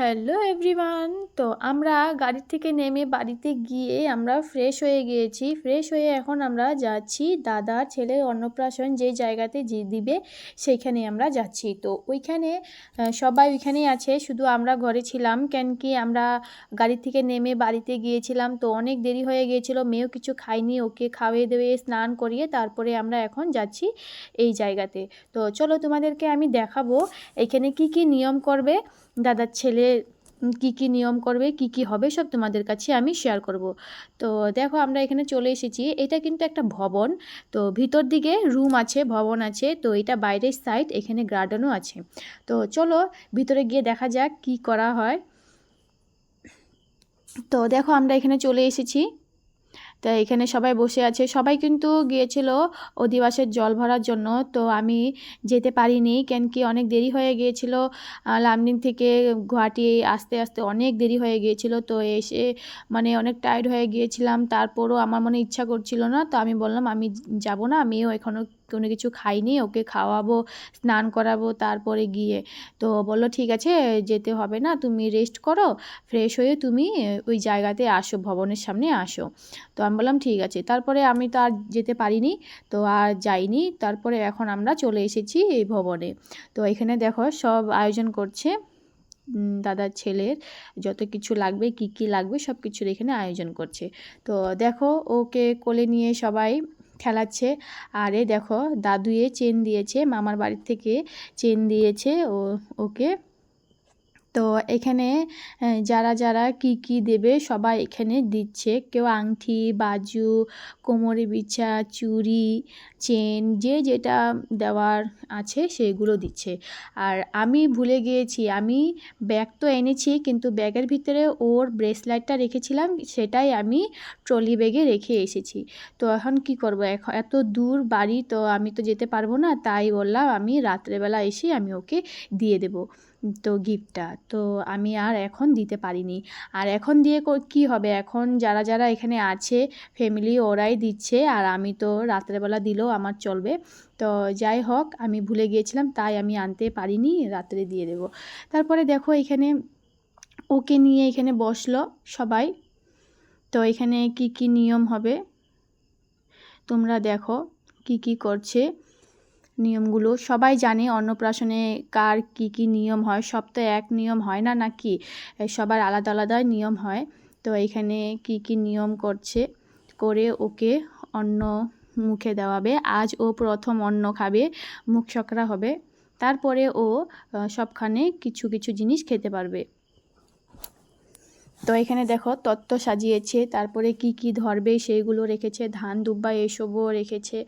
Hello everyone. তো আমরা গাড়ির থেকে নেমে বাড়িতে গিয়ে আমরা ফ্রেশ হয়ে গিয়েছি। ফ্রেশ হয়ে এখন আমরা যাচ্ছি দাদার ছেলের অন্নপ্রাশন যে জায়গাতে যে দিবে সেইখানে আমরা যাচ্ছি। তো ওইখানে সবাই ওইখানেই আছে। শুধু আমরা ঘরে ছিলাম কেন কি আমরা গাড়ি থেকে নেমে বাড়িতে গিয়েছিলাম। তো অনেক দেরি হয়ে গিয়েছিল। মেয়েও কিছু খাইনি ওকে খাওয়িয়ে দেওয়ে স্নান করিয়ে তারপরে আমরা এখন যাচ্ছি এই জায়গাতে। তো চলো তোমাদেরকে আমি দেখাবো এখানে কি কি নিয়ম করবে। দাদার ছেলে কি কি নিয়ম করবে, কি কি হবে, সব তোমাদের কাছে আমি শেয়ার করব। তো দেখো আমরা এখানে চলে এসেছি। এটা কিন্তু একটা ভবন। তো ভিতর দিকে রুম আছে, ভবন আছে। তো এটা বাইরের সাইড এখানে গার্ডেনও আছে। তো চলো ভিতরে গিয়ে দেখা যাক কি করা হয়। তো দেখো আমরা এখানে চলে এসেছি। তা এখানে সবাই বসে আছে। সবাই কিন্তু গিয়েছিল অধিবাসের জল ভরার জন্য। তো আমি যেতে পারিনি কেন কি অনেক দেরি হয়ে গিয়েছিল। লামডিং থেকে গুয়াহাটি আস্তে আস্তে অনেক দেরি হয়ে গিয়েছিল। তো এসে মানে অনেক টায়ার্ড হয়ে গিয়েছিলাম। তারপরও আমার মনে ইচ্ছা করছিল না। তো আমি বললাম, আমি যাব না। আমিও এখনও কোনো কিছু খাইনি, ওকে খাওয়াবো, স্নান করাবো, তারপরে গিয়ে। তো বলল, ঠিক আছে, যেতে হবে না, তুমি রেস্ট করো ফ্রেশ হয়ে তুমি ওই জায়গাতে আসো, ভবনের সামনে আসো। তো আমি বললাম, ঠিক আছে। তারপরে আমি তো আর যেতে পারিনি, তো আর যাইনি। তারপরে এখন আমরা চলে এসেছি এই ভবনে। তো এখানে দেখো, সব আয়োজন করছে দাদার ছেলের, যত কিছু লাগবে, কি কি লাগবে সব কিছুর এখানে আয়োজন করছে। তো দেখো, ওকে কোলে নিয়ে সবাই খেলাচ্ছে। আর এ দেখো দাদুয়ে চেন দিয়েছে মামার বাড়ির থেকে চেন দিয়েছে ও ওকে তো এখানে যারা যারা কি কি দেবে সবাই এখানে দিচ্ছে। কেউ আংটি বাজু, কোমরে বিছা, চুড়ি, চেন, যে যেটা দেওয়ার আছে সেগুলো দিচ্ছে। আর আমি ভুলে গিয়েছি, আমি ব্যাগ তো এনেছি, কিন্তু ব্যাগের ভিতরে ওর ব্রেসলাইটটা রেখেছিলাম, সেটাই আমি ট্রলি ব্যাগে রেখে এসেছি। তো এখন কি করব? এখন এত দূর বাড়ি তো আমি তো যেতে পারব না, তাই বললাম আমি রাত্রেবেলা এসে আমি ওকে দিয়ে দেবো। তো গিফটটা তো আমি আর এখন দিতে পারিনি। আর এখন দিয়ে কি হবে? এখন যারা যারা এখানে আছে ফ্যামিলি ওরাই দিচ্ছে। আর আমি তো রাত্রেবেলা দিলেও আমার চলবে। তো যাই হোক, আমি ভুলে গিয়েছিলাম, তাই আমি আনতে পারিনি, রাত্রে দিয়ে দেব। তারপরে দেখো এখানে ওকে নিয়ে এখানে বসল সবাই। তো এখানে কি কি নিয়ম হবে? তোমরা দেখো কি কি করছে। নিয়মগুলো সবাই জানে অন্নপ্রাশনে কার কি কি নিয়ম হয়, সব তো এক নিয়ম হয় না নাকি? সবার আলাদা আলাদা নিয়ম হয়। তো এখানে কি কি নিয়ম করছে? করে ওকে অন্ন মুখে দেওয়াবে। আজ ও প্রথম অন্ন খাবে, মুখ সকরা হবে। তারপরে ও সবখানে কিছু কিছু জিনিস খেতে পারবে। তো এখানে দেখো তত্ত্ব সাজিয়েছে, তারপরে কি কি ধরবে সেইগুলো রেখেছে, ধান দুব্বা এসবও রেখেছে।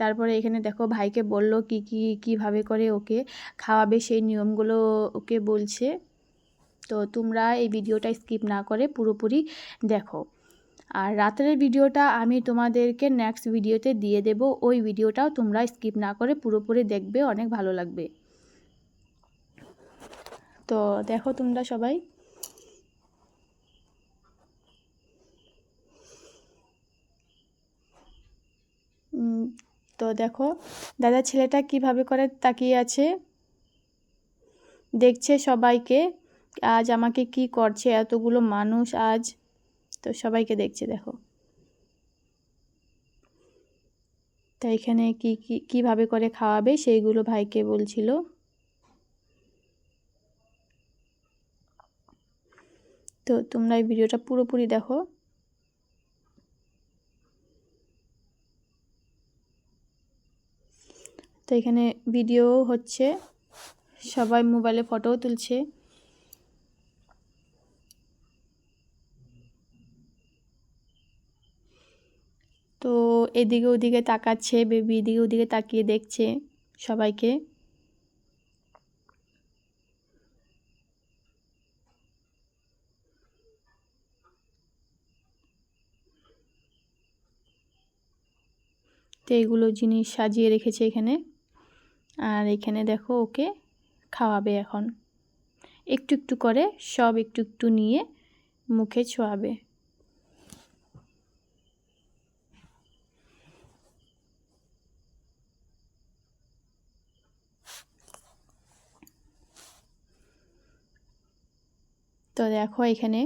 তারপরে এখানে দেখো ভাইকে বলল কি কি, কীভাবে করে ওকে খাওয়াবে সেই নিয়মগুলো ওকে বলছে। তো তোমরা এই ভিডিওটা স্কিপ না করে পুরোপুরি দেখো। আর রাতের ভিডিওটা আমি তোমাদেরকে নেক্সট ভিডিওতে দিয়ে দেব, ওই ভিডিওটাও তোমরা স্কিপ না করে পুরোপুরি দেখবে, অনেক ভালো লাগবে। তো দেখো তোমরা সবাই। তো দেখো, দাদা ছেলেটা কীভাবে করে তাকিয়ে আছে? দেখছে সবাইকে, আজ আমাকে কি করছে, এতগুলো মানুষ আজ। তো সবাইকে দেখছে, দেখো। তা এখানে কি কি, কীভাবে করে খাওয়াবে সেইগুলো ভাইকে বলছিল। তো তোমরা এই ভিডিওটা পুরোপুরি দেখো। তো এখানে ভিডিও হচ্ছে। সবাই মোবাইলে ফটোও তুলছে। তো এদিকে ওদিকে তাকাচ্ছে বেবি এদিকে ওদিকে তাকিয়ে দেখছে সবাইকে। তো এগুলো জিনিস সাজিয়ে রেখেছে এখানে। আর এখানে দেখো ওকে খাওয়াবে এখন। একটু একটু করে সব একটু একটু নিয়ে মুখে ছোঁয়াবে। তো দেখো এখানে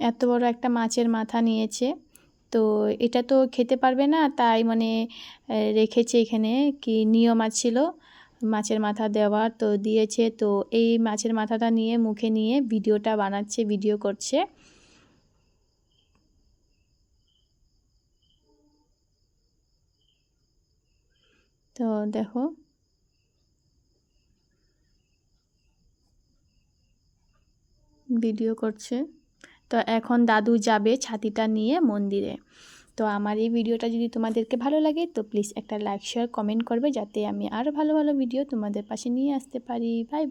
এত বড় একটা মাছের মাথা নিয়েছে। তো এটা তো খেতে পারবে না, তাই মানে রেখেছে এখানে কি নিয়ম আছিল মাছের মাথা দেওয়ার তো দিয়েছে। তো এই মাছের মাথাটা নিয়ে, মুখে নিয়ে ভিডিওটা বানাচ্ছে, ভিডিও করছে। তো দেখো। ভিডিও করছে। তো এখন দাদু যাবে ছাতিটা নিয়ে মন্দিরে। তো আমার এই ভিডিওটা যদি তোমাদেরকে ভালো লাগে, তো প্লিজ একটা লাইক শেয়ার কমেন্ট করবে যাতে আমি আরও ভালো ভালো ভিডিও তোমাদের পাশে নিয়ে আসতে পারি। Bye bye